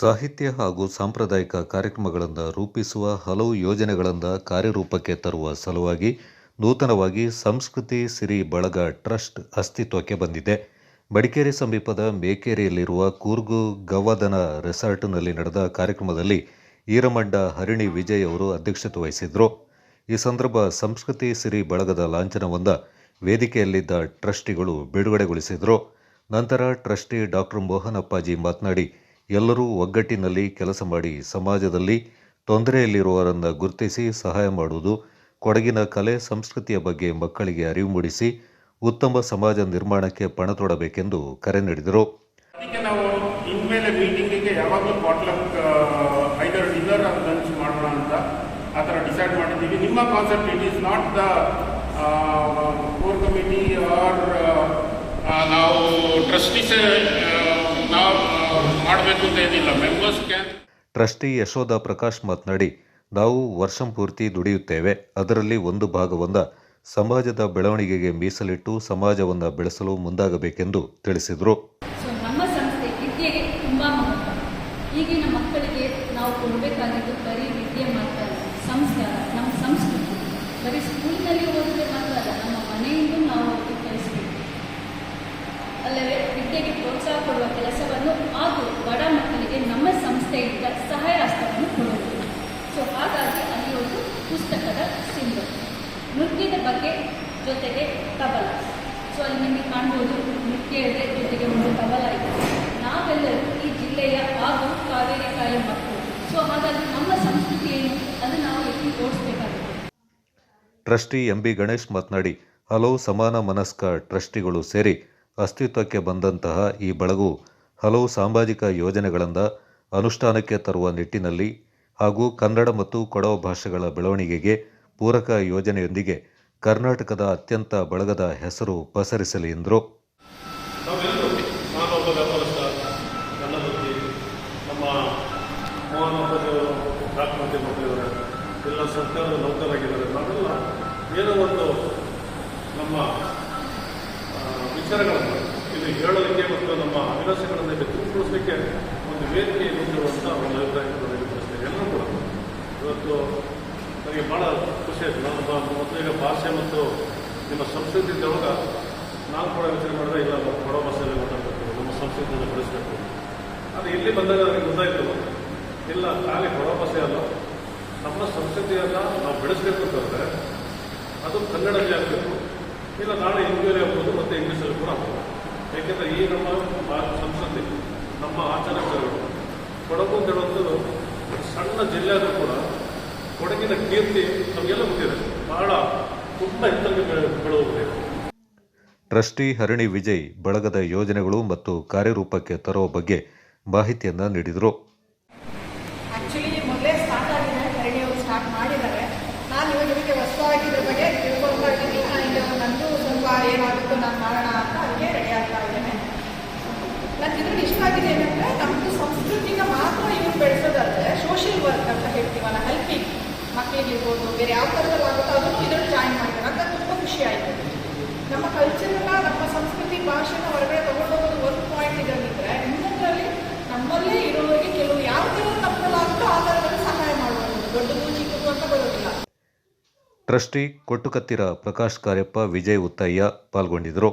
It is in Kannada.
ಸಾಹಿತ್ಯ ಹಾಗೂ ಸಾಂಪ್ರದಾಯಿಕ ಕಾರ್ಯಕ್ರಮಗಳನ್ನು ರೂಪಿಸುವ ಹಲವು ಯೋಜನೆಗಳನ್ನು ಕಾರ್ಯರೂಪಕ್ಕೆ ತರುವ ಸಲುವಾಗಿ ನೂತನವಾಗಿ ಸಂಸ್ಕೃತಿ ಸಿರಿ ಬಳಗ ಟ್ರಸ್ಟ್ ಅಸ್ತಿತ್ವಕ್ಕೆ ಬಂದಿದೆ. ಮಡಿಕೇರಿ ಸಮೀಪದ ಮೇಕೇರಿಯಲ್ಲಿರುವ ಕೂರ್ಗು ಗವದನ ರೆಸಾರ್ಟ್ನಲ್ಲಿ ನಡೆದ ಕಾರ್ಯಕ್ರಮದಲ್ಲಿ ಈರಮಂಡ ಹರಿಣಿ ವಿಜಯ್ ಅವರು ಅಧ್ಯಕ್ಷತೆ ವಹಿಸಿದ್ರು. ಈ ಸಂದರ್ಭ ಸಂಸ್ಕೃತಿ ಸಿರಿ ಬಳಗದ ಲಾಂಛನವೊಂದ ವೇದಿಕೆಯಲ್ಲಿದ್ದ ಟ್ರಸ್ಟಿಗಳು ಬಿಡುಗಡೆಗೊಳಿಸಿದರು. ನಂತರ ಟ್ರಸ್ಟಿ ಡಾಕ್ಟರ್ ಮೋಹನಪ್ಪಾಜಿ ಮಾತನಾಡಿ ಎಲ್ಲರೂ ಒಗ್ಗಟ್ಟಿನಲ್ಲಿ ಕೆಲಸ ಮಾಡಿ ಸಮಾಜದಲ್ಲಿ ತೊಂದರೆಯಲ್ಲಿರುವವರನ್ನು ಗುರುತಿಸಿ ಸಹಾಯ ಮಾಡುವುದು, ಕೊಡಗಿನ ಕಲೆ, ಸಂಸ್ಕೃತಿಯ ಬಗ್ಗೆ ಮಕ್ಕಳಿಗೆ ಅರಿವು ಮೂಡಿಸಿ ಉತ್ತಮ ಸಮಾಜ ನಿರ್ಮಾಣಕ್ಕೆ ಪಣ ತೊಡಬೇಕೆಂದು ಕರೆ ನೀಡಿದರು. ನಾವು ಇನ್ಮೇಲೆ ನಾವು ಮಾಡಬೇಕು ಅಂತ ಏನಿಲ್ಲ. Members can trustee Yashoda Prakash ಮಾತನಾಡಿ ನಾವು ವರ್ಷಂಪೂರ್ತಿ ದುಡಿಯುತ್ತೇವೆ. ಅದರಲ್ಲಿ ಒಂದು ಭಾಗವಂದ ಸಮಾಜದ ಬೆಳವಣಿಗೆಗೆ ಮೀಸಲಿಟ್ಟು ಸಮಾಜವನ್ನು ಬೆಳೆಸಲು ಮುಂದಾಗಬೇಕೆಂದು ತಿಳಿಸಿದರು. ಸೊ ನಮ್ಮ ಸಂಸ್ಥೆ ವಿದ್ಯೆಗೆ ತುಂಬ ಮಹತ್ವ. ಈಗಿನ ಮಕ್ಕಳಿಗೆ ನಾವು ಕೊಡಬೇಕಾಗಿದ್ದು ಬರೀ ವಿದ್ಯೆ ಮಾತ್ರ ಸಂಸ್ಕಾರ. ನಮ್ಮ ಸಂಸ್ಕೃತಿ ಬರೀ ಸ್ಕೂಲಿನಲ್ಲಿ ಓದಿದ್ರೆ ಮಾತ್ರ ಅಲ್ಲ ನಮ್ಮ ಮನೆಯಿಂದ ನಾವು ಅವ್ರಿಗೆ ಕಲಿಸಬೇಕು ಅಲ್ಲದೆ ವಿದ್ಯೆಗೆ ಪ್ರೋತ್ಸಾಹ ಕೊಡುವ ಕೆಲಸವನ್ನು ಹಾಗೂ ಬಡ ಮಕ್ಕಳಿಗೆ ನಮ್ಮ ಸಂಸ್ಥೆಯಿಂದ ಸಹಾಯ ಹಸ್ತವನ್ನು ಕೊಡುವುದು. ಸೊ ಹಾಗಾಗಿ ಅಲ್ಲಿ ಒಂದು ಪುಸ್ತಕದ ಸಿಂಧು ನೃತ್ಯದ ಬಗ್ಗೆ ಜೊತೆಗೆ ತಬಲ. ಸೊ ಅಲ್ಲಿ ನಿಮಗೆ ಕಾಣ್ಬೋದು ನೃತ್ಯ ಇದೆ ಜೊತೆಗೆ ಒಂದು ತಬಲ ಇದೆ. ನಾವೆಲ್ಲರೂ ಈ ಜಿಲ್ಲೆಯ ಹಾಗೂ ಕಾವೇರಿ ಕಾಯ ಮಕ್ಕಳು. ಸೊ ಹಾಗಾಗಿ ನಮ್ಮ ಸಂಸ್ಕೃತಿ ಏನು ಅದು ನಾವು ಎಲ್ಲಿ ತೋರಿಸಬೇಕಾಗುತ್ತೆ ಟ್ರಸ್ಟಿ ಎಂ ಬಿ ಗಣೇಶ್ ಮಾತನಾಡಿ ಹಲವು ಸಮಾನ ಮನಸ್ಕ ಟ್ರಸ್ಟಿಗಳು ಸೇರಿ ಅಸ್ತಿತ್ವಕ್ಕೆ ಬಂದಂತಹ ಈ ಬಳಗು ಹಲವು ಸಾಮಾಜಿಕ ಯೋಜನೆಗಳನ್ನು ಅನುಷ್ಠಾನಕ್ಕೆ ತರುವ ನಿಟ್ಟಿನಲ್ಲಿ ಹಾಗೂ ಕನ್ನಡ ಮತ್ತು ಕೊಡವ ಭಾಷೆಗಳ ಬೆಳವಣಿಗೆಗೆ ಪೂರಕ ಯೋಜನೆಯೊಂದಿಗೆ ಕರ್ನಾಟಕದ ಅತ್ಯಂತ ಬಳಗದ ಹೆಸರು ಪಸರಿಸಲಿ ಎಂದರು. ಸರ್ಕಾರದ ನೌಕರಾಗಿದ್ದಾರೆ ಮತ್ತು ನಮ್ಮ ಅಭಿಲಾಷೆಗಳನ್ನು ವ್ಯಕ್ತಪಡಿಸಲಿಕ್ಕೆ ಒಂದು ವೇದಿಕೆ ಹೊಂದಿರುವಂತಹ ಒಂದು ಅಭಿಪ್ರಾಯವನ್ನು ವ್ಯಕ್ತಪಡಿಸ್ತೇವೆ ಎಲ್ಲರೂ ಕೂಡ ಇವತ್ತು ನನಗೆ ಭಾಳ ಖುಷಿ ಆಯಿತು. ನಾನು ನಮ್ಮ ಈಗ ಭಾಷೆ ಮತ್ತು ನಿಮ್ಮ ಸಂಸ್ಕೃತಿ ಇದ್ದವಾಗ ನಾನು ಕೂಡ ವಿಚಾರ ಮಾಡಿದ್ರೆ ಇಲ್ಲ ನಾವು ಕೊಡೋ ಭಾಷೆಯಲ್ಲಿ ಮಾತಾಡಬೇಕು, ನಮ್ಮ ಸಂಸ್ಕೃತಿಯನ್ನು ಬೆಳೆಸಬೇಕು. ಅದು ಇಲ್ಲಿ ಬಂದಾಗ ನನಗೆ ಗೊತ್ತಾಯಿತು? ಇಲ್ಲ ಖಾಲಿ ಕೊಡೋ ಭಾಷೆ ಅಲ್ಲ. ನಮ್ಮ ಸಂಸ್ಕೃತಿಯನ್ನು ನಾವು ಬೆಳೆಸಬೇಕು ಅಂತಂದರೆ ಅದು ಕನ್ನಡದಲ್ಲಿ ಆಗಬೇಕು. ಇಲ್ಲ ನಾಳೆ ಹಿಂದಿಯಲ್ಲಿ ಆಗ್ಬೋದು, ಮತ್ತು ಇಂಗ್ಲೀಷಲ್ಲಿ ಕೂಡ ಆಗ್ಬೋದು. ಏಕೆಂದರೆ ಈ ನಮ್ಮ ಸಂಸ್ಕೃತಿ ನಮ್ಮ ಆಚರಣೆಗಳು ಕೊಡಗು ಅಂತ ಹೇಳುವಂಥದ್ದು ಒಂದು ಸಣ್ಣ ಜಿಲ್ಲೆ ಆದರೂ ಕೂಡ ಕೊಡಗಿನ ಕೀರ್ತಿ ನಮಗೆಲ್ಲ ಗೊತ್ತಿದೆ. ಬಹಳ ತುಂಬ ಎತ್ತರಕ್ಕೆ ಬೆಳೆ ಬೆಳೆದಿದೆ ಟ್ರಸ್ಟಿ ಹರಿಣಿ ವಿಜಯ್ ಬಳಗದ ಯೋಜನೆಗಳು ಮತ್ತು ಕಾರ್ಯರೂಪಕ್ಕೆ ತರುವ ಬಗ್ಗೆ ಮಾಹಿತಿಯನ್ನು ನೀಡಿದರು. ನಾನು ಇವಾಗ ಇದಕ್ಕೆ ಹೊಸದಾಗಿ ಇದ್ರ ಬಗ್ಗೆ ತಿಳ್ಕೊಳ್ತಾ ಇದ್ದೀನಿ. ನಂದು ಸ್ವಲ್ಪ ಏನಾಗುತ್ತೋ ನಾನು ಮಾಡೋಣ ಅಂತ ಅದಕ್ಕೆ ರೆಡಿ ಆಗ್ತಾ ಇದ್ದೇನೆ ನನಗೆ ಆಗಿದೆ ಏನಂದರೆ ನಮ್ಮದು ಸಂಸ್ಕೃತಿನ ಮಾತ್ರ ಇವ್ರು ಬೆಳೆಸೋದಾದ್ರೆ ಸೋಷಿಯಲ್ ವರ್ಕ್ ಅಂತ ಹೇಳ್ತೀವಲ್ಲ ಹೆಲ್ಪಿಂಗ್ ಮಕ್ಕಳಿಗಿರ್ಬೋದು ಬೇರೆ ಯಾವ ಥರದಲ್ಲಿ ಆಗುತ್ತೋ ಅದನ್ನು ಇದರಲ್ಲಿ ಜಾಯಿನ್ ಮಾಡ್ತಾರೆ. ಅಂತ ತುಂಬ ಖುಷಿ ಆಯಿತು. ನಮ್ಮ ಕಲ್ಚರನ್ನ ನಮ್ಮ ಸಂಸ್ಕೃತಿ ಭಾಷೆನ ಹೊರಗಡೆ ತಗೊಂಡೋಗೋದು ಒಂದು ಪಾಯಿಂಟ್ ಇದರಲ್ಲಿದ್ದರೆ ಇನ್ನೊಂದರಲ್ಲಿ ನಮ್ಮಲ್ಲೇ ಇರೋರಿಗೆ ಕೆಲವು ಯಾವ ಥರ ತಪ್ಪಲಾಗುತ್ತೋ ಆ ಥರದಲ್ಲಿ ಸಹಾಯ ಮಾಡುವಂಥದ್ದು ದೊಡ್ಡದು, ಚಿಕ್ಕದು ಅಂತ ಬರೋದಿಲ್ಲ. ಟ್ರಸ್ಟಿ ಕೊಟ್ಟುಕತ್ತಿರ ಪ್ರಕಾಶ್ ಕಾರ್ಯಪ್ಪ, ವಿಜಯ್ ಉತ್ತಯ್ಯ ಪಾಲ್ಗೊಂಡಿದ್ದರು.